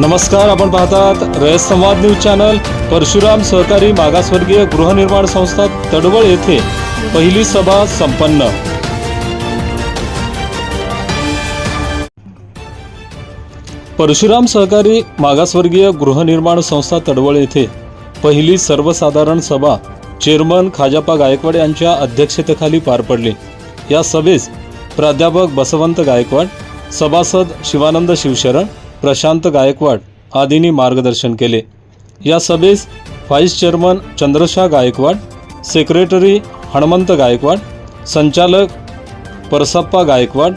नमस्कार आपण पाहतात रयत संवाद न्यूज चॅनल. परशुराम सहकारी मागासवर्गीय गृहनिर्माण संस्था तडवळ येथे पहिली सभा संपन्न. परशुराम सहकारी मागासवर्गीय गृहनिर्माण संस्था तडवळ येथे पहिली सर्वसाधारण सभा चेअरमन खाजापा गायकवाड यांच्या अध्यक्षतेखाली पार पडली. या सभेस प्राध्यापक बसवंत गायकवाड सभासद शिवानंद शिवशरण प्रशांत गायकवाड आदींनी मार्गदर्शन केले. या सभेस vice chairman Chandrasha Gaikwad secretary Hanumant Gaikwad संचालक परसप्पा गायकवाड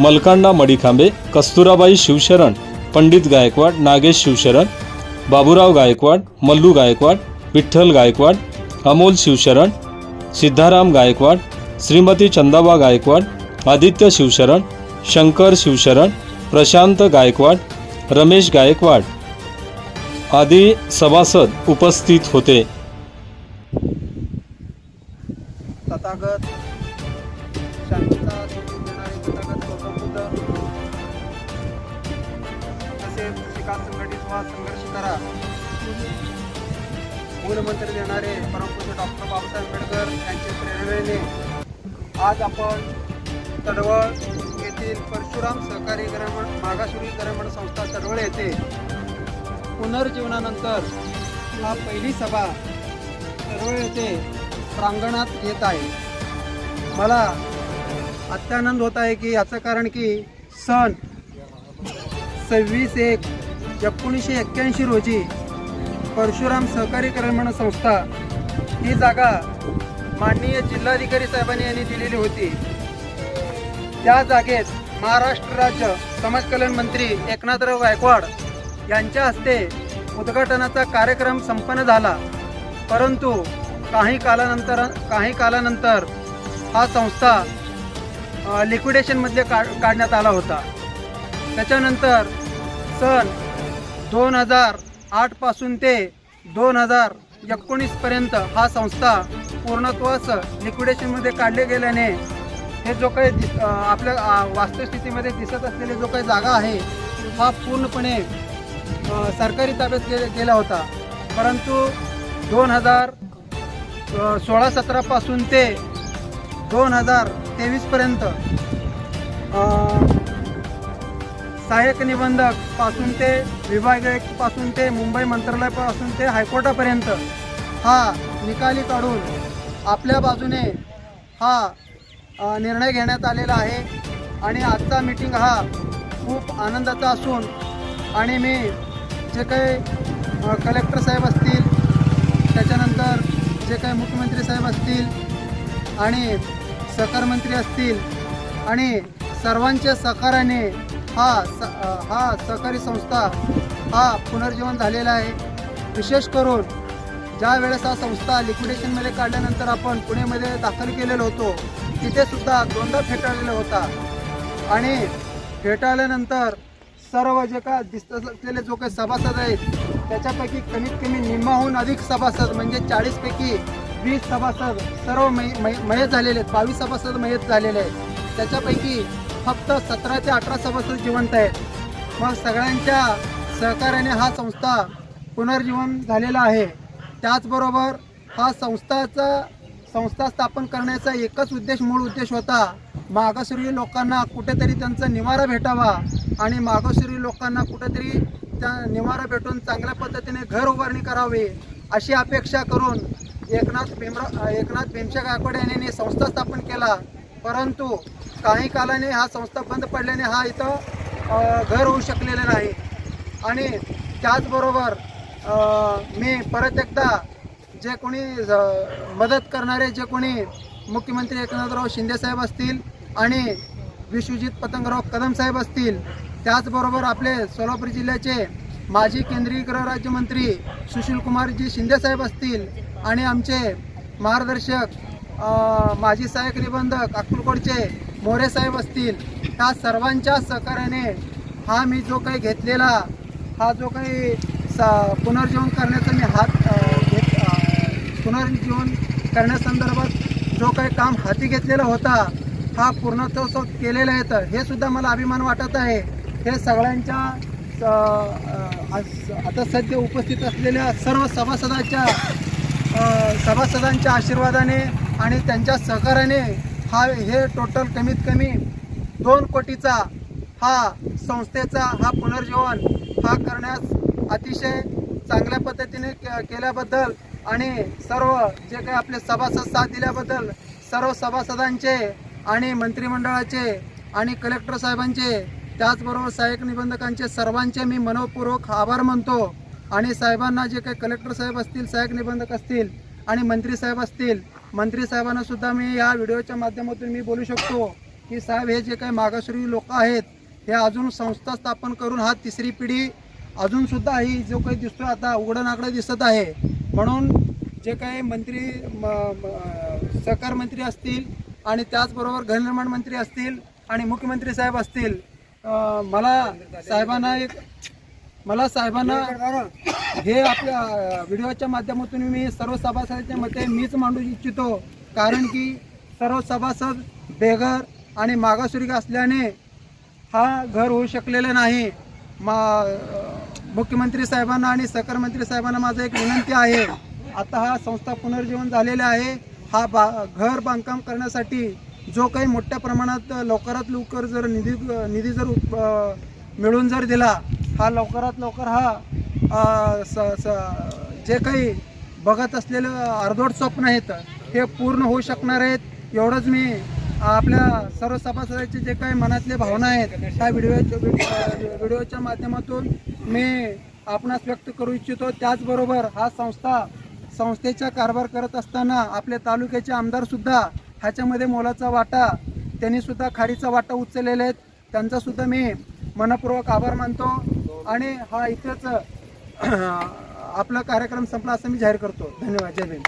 मलकांडा मडिखांबे कस्तुराबाई शिवशरण पंडित गायकवाड नागेश शिवशरण बाबूराव गायकवाड मल्लू गायकवाड विठ्ठल गायकवाड अमोल शिवशरण सिद्धाराम गायकवाड श्रीमती चंदाबा गायकवाड आदित्य शिवशरण शंकर शिवशरण प्रशांत गायकवाड रमेश गायकवाड आदी सभासद उपस्थित होते. तथागत शांतता देणारे तसेच शिकार संघटित व्हा संघर्ष करा. मूलमंत्र देणारे परमपूज्य डॉक्टर बाबासाहेब आंबेडकर यांच्या प्रेरणेने आज आपण तडवळ परशुराम सहकारी ग्रामीण मागासवर्गीय ग्रामीण संस्था चळवळ येथे पुनर्जीवनानंतर हा पहिली सभा चळवळ येथे प्रांगणात येत आहे. मला अत्यानंद होत आहे की याचं कारण की सन सव्वीस एक एकोणीसशे एक्क्याऐंशी रोजी परशुराम सहकारी ग्रामीण संस्था ही जागा माननीय जिल्हाधिकारी साहेबांनी यांनी दिलेली होती. त्या जागेत महाराष्ट्र राज्य समाज कल्याण मंत्री एकनाथराव गायकवाड यांच्या हस्ते उद्घाटनाचा कार्यक्रम संपन्न झाला. परंतु काही कालानंतर काही कालानंतर हा संस्था लिक्विडेशनमधले लिक्विडेशनमध्ये का काढण्यात आला होता. त्याच्यानंतर सन दोन हजार आठपासून ते दोन हजार एकोणीसपर्यंत हा संस्था पूर्णत्वास लिक्विडेशनमध्ये काढले गेल्याने हे जो काही आपल्या वास्तुस्थितीमध्ये दिसत असलेली जो काही जागा आहे हा पूर्णपणे सरकारी ताब्यात गे गेला होता. परंतु दोन हजार सोळा सतरापासून ते दोन हजार तेवीसपर्यंत सहाय्यक निबंधकपासून ते विभागापासून ते मुंबई मंत्रालयापासून ते हायकोर्टापर्यंत हा निकाली काढून आपल्या बाजूने हा निर्णय घेण्यात आलेला आहे. आणि आजचा मीटिंग हा खूप आनंदाचा असून आणि मी जे काही कलेक्टर साहेब असतील त्याच्यानंतर जे काही मुख्यमंत्री साहेब असतील आणि सहकार मंत्री असतील आणि सर्वांच्या सहकार्याने हा स हा सहकारी संस्था हा पुनर्जीवन झालेला आहे. विशेष करून ज्या वेळेस हा संस्था लिक्विडेशनमध्ये काढल्यानंतर आपण पुणेमध्ये दाखल केलेलो होतो तिथे सुद्धा दोनदा फेटाळलेला होता. आणि फेटाळल्यानंतर सर्व जे का दिसत असलेले जो काही सभासद आहेत त्याच्यापैकी कमीत कमी निम्माहून अधिक सभासद म्हणजे चाळीसपैकी वीस सभासद सर्व मै मै मयत झालेले आहेत बावीस सभासद मयत झालेले आहेत. त्याच्यापैकी फक्त सतरा ते अठरा सभासद जिवंत आहेत. मग सगळ्यांच्या सहकार्याने हा संस्था पुनर्जीवन झालेला आहे. त्याचबरोबर हा संस्थाचा संस्था स्थापन करण्याचा एकच उद्देश मूळ उद्देश होता मागासवर्गीय लोकांना कुठेतरी त्यांचा निवारा भेटावा आणि मागासवर्गीय लोकांना कुठेतरी त्या निवारा भेटून चांगल्या पद्धतीने घर उभारणी करावी अशी अपेक्षा करून एकनाथ भीमरा एकनाथ भीमशा गायकवाड यांनी संस्था स्थापन केला. परंतु काही कालाने हा संस्था बंद पडल्याने हा इथं घर होऊ शकलेलं नाही. आणि त्याचबरोबर मी परत एकदा जे कोणी मदत करणारे जे कोणी मुख्यमंत्री एकनाथराव शिंदेसाहेब असतील आणि विश्वजित पतंगराव कदम साहेब असतील त्याचबरोबर आपले सोलापूर जिल्ह्याचे माजी केंद्रीय गृहराज्यमंत्री सुशीलकुमारजी शिंदेसाहेब असतील आणि आमचे मार्गदर्शक माजी सहाय्यक निबंधक अक्कलकोटचे मोरे साहेब असतील त्या सर्वांच्या सहकार्याने हा मी जो काही घेतलेला हा जो काही सा पुनर्जीवन करण्याचा मी हात घेत पुनर्जीवन करण्यासंदर्भात जो काही काम हाती घेतलेला होता हा पूर्णत्व केलेला येतं हे सुद्धा मला अभिमान वाटत आहे. हे सगळ्यांच्या आज- आता सध्या उपस्थित असलेल्या सर्व सभासदांच्या सभासदांच्या आशीर्वादाने आणि त्यांच्या सहकार्याने हा हे टोटल कमीत कमी दोन कोटीचा हा संस्थेचा हा पुनर्जीवन हा करण्यास अतिशय चांगल्या पद्धतीने के- केल्याबद्दल आणि सर्व जे काही आपले सभासद साथ दिल्याबद्दल सर्व सभासदांचे आणि मंत्रिमंडळाचे आणि कलेक्टर साहेबांचे त्याचबरोबर सहाय्यक निबंधकांचे सर्वांचे मी मनपूर्वक आभार मानतो. आणि साहेबांना जे काही कलेक्टर साहेब असतील सहाय्यक निबंधक असतील आणि मंत्री साहेब असतील मंत्री साहेबांना सुद्धा मी या व्हिडिओच्या माध्यमातून मी बोलू शकतो की साहेब हे जे काही मागासवर्गीय लोक आहेत हे अजून संस्था स्थापन करून हा तिसरी पिढी अजूनसुद्धा ही जो काही दिसतो आता उघडं नागडं दिसत आहे. म्हणून जे काही मंत्री म- सहकार मंत्री असतील आणि त्याचबरोबर गृहनिर्माण मंत्री असतील आणि मुख्यमंत्री साहेब असतील मला साहेबांना एक मला साहेबांना हे आपल्या व्हिडिओच्या माध्यमातून मी सर्व सभासदांच्या मते मीच मांडू इच्छितो. कारण की सर्व सभासद बेघर आणि मागासवर्गीय असल्याने हा घर होऊ शकलेला नाही. मा मुख्यमंत्री साहेबांना आणि सहकार मंत्री साहेबांना माझं एक विनंती आहे. आता हा संस्था पुनर्जीवन झालेला आहे. हा बा घर बांधकाम करण्यासाठी जो काही मोठ्या प्रमाणात लवकरात लवकर जर निधी निधी जर मिळून जर दिला हा लवकरात लवकर हा स स- जे काही बघत असलेलं अर्धोट स्वप्न आहेत हे पूर्ण होऊ शकणार आहेत. एवढंच मी आपल्या सर्व सभासदांचे जे काही मनातले भावना आहेत त्या व्हिडिओच्या व्हिडिओच्या माध्यमातून मी आपणास व्यक्त करू इच्छितो. त्याचबरोबर हा संस्था संस्थेचा कारभार करत असताना आपल्या तालुक्याचे आमदारसुद्धा ह्याच्यामध्ये मोलाचा वाटा त्यांनीसुद्धा खाडीचा वाटा उचललेले आहेत त्यांचासुद्धा मी मनपूर्वक आभार मानतो आणि हा इथेच आपला कार्यक्रम संपला असं मी जाहीर करतो. धन्यवाद. जय भीम.